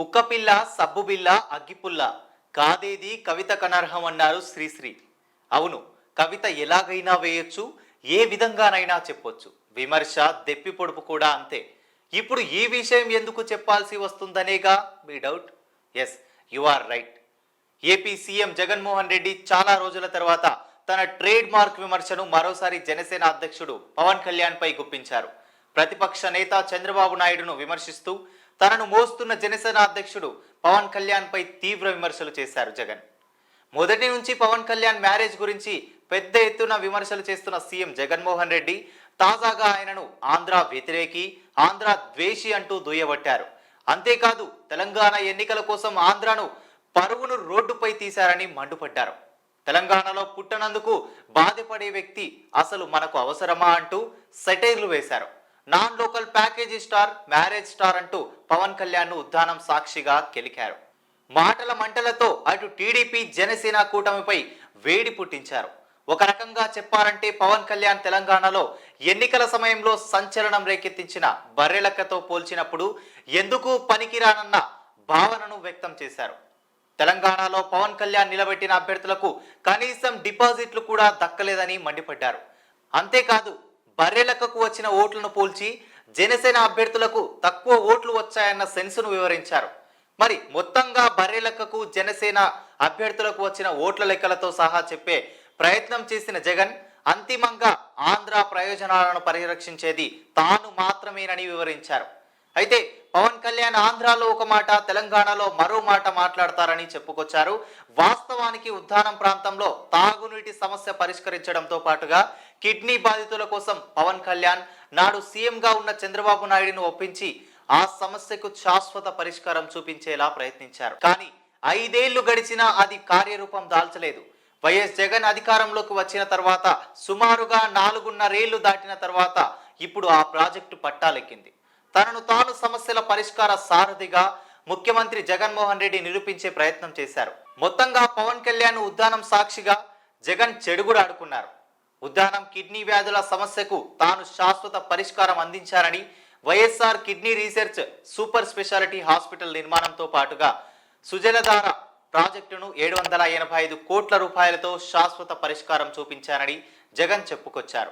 కుక్కపిల్ల సబ్బుబిల్ల అగ్గిపుల్ల. కాదేది కవిత కనర్హం అన్నారు శ్రీశ్రీ. అవును కవిత ఎలాగైనా వేయొచ్చు ఏ విధంగానైనా చెప్పొచ్చు. విమర్శ దెప్పి పొడుపు కూడా అంతే. ఇప్పుడు ఈ విషయం ఎందుకు చెప్పాల్సి వస్తుందనేగా? మీ doubt? Yes you are right AP CM Jaganmohan Reddy చాలా రోజుల తర్వాత తన ట్రేడ్ మార్క్ విమర్శను మరోసారి జనసేన అధ్యక్షుడు పవన్ కళ్యాణ్ పై గుప్పించారు. ప్రతిపక్ష నేత చంద్రబాబు నాయుడును విమర్శిస్తూ తనను మోస్తున్న జనసేన అధ్యక్షుడు పవన్ కళ్యాణ్పై తీవ్ర విమర్శలు చేశారు జగన్. మొదటి నుంచి పవన్ కళ్యాణ్ మ్యారేజ్ గురించి పెద్ద ఎత్తున విమర్శలు చేస్తున్న సీఎం జగన్మోహన్ రెడ్డి తాజాగా ఆయనను ఆంధ్ర వ్యతిరేకి ఆంధ్ర ద్వేషి అంటూ దుయ్యబట్టారు అంతేకాదు తెలంగాణ ఎన్నికల కోసం ఆంధ్రను పరువును రోడ్డుపై తీశారని మండుపడ్డారు. తెలంగాణలో పుట్టనందుకు బాధపడే వ్యక్తి అసలు మనకు అవసరమా అంటూ సెటైర్లు వేశారు. Non local package star marriage star అంటూ పవన్ కళ్యాణ్ ఉద్దానం సాక్షిగా కెలికారు. మాటల మంటలతో అటు టీడీపీ జనసేన కూటమిపై వేడి పుట్టించారు. ఒక రకంగా చెప్పాలంటే పవన్ కళ్యాణ్ తెలంగాణలో ఎన్నికల సమయంలో సంచలనం రేకెత్తించిన బర్రెలక్కతో పోల్చినప్పుడు ఎందుకు పనికిరానన్న భావనను వ్యక్తం చేశారు. తెలంగాణలో పవన్ కళ్యాణ్ నిలబెట్టిన అభ్యర్థులకు కనీసం డిపాజిట్లు కూడా దక్కలేదని మండిపడ్డారు. అంతేకాదు బర్రెలక్కకు వచ్చిన ఓట్లను పోల్చి జనసేన అభ్యర్థులకు తక్కువ ఓట్లు వచ్చాయన్న సెన్సును వివరించారు. మరి మొత్తంగా బర్రెలక్కకు జనసేన అభ్యర్థులకు వచ్చిన ఓట్ల లెక్కలతో సహా చెప్పే ప్రయత్నం చేసిన జగన్ అంతిమంగా ఆంధ్ర ప్రయోజనాలను పరిరక్షించేది తాను మాత్రమేనని వివరించారు. అయితే పవన్ కళ్యాణ్ ఆంధ్రాలో ఒక మాట తెలంగాణలో మరో మాట మాట్లాడతారని చెప్పుకొచ్చారు. వాస్తవానికి ఉద్దానం ప్రాంతంలో తాగునీటి సమస్య పరిష్కరించడంతో పాటుగా కిడ్నీ బాధితుల కోసం పవన్ కళ్యాణ్ నాడు సీఎంగా ఉన్న చంద్రబాబు నాయుడును ఒప్పించి ఆ సమస్యకు శాశ్వత పరిష్కారం చూపించేలా ప్రయత్నించారు. కానీ ఐదేళ్ళు గడిచినా అది కార్యరూపం దాల్చలేదు. వైఎస్ జగన్ అధికారంలోకి వచ్చిన తర్వాత సుమారుగా నాలుగున్నరేళ్ళు దాటిన తర్వాత ఇప్పుడు ఆ ప్రాజెక్టు పట్టాలెక్కింది. తనను తాను సమస్యల పరిష్కార సారథిగా ముఖ్యమంత్రి జగన్మోహన్ రెడ్డి నిరూపించే ప్రయత్నం చేశారు. మొత్తంగా పవన్ కళ్యాణ్ ఉద్దానం సాక్షిగా జగన్ చెడుగుడు ఉద్యానం కిడ్నీ వ్యాధుల సమస్యకు తాను శాశ్వత పరిష్కారం అందించారని YSR kidney research super speciality hospital నిర్మాణంతో పాటుగా సుజలధార ప్రాజెక్టును ఏడు వందల ఎనభై ఐదు కోట్ల రూపాయలతో శాశ్వత పరిష్కారం చూపించారని జగన్ చెప్పుకొచ్చారు.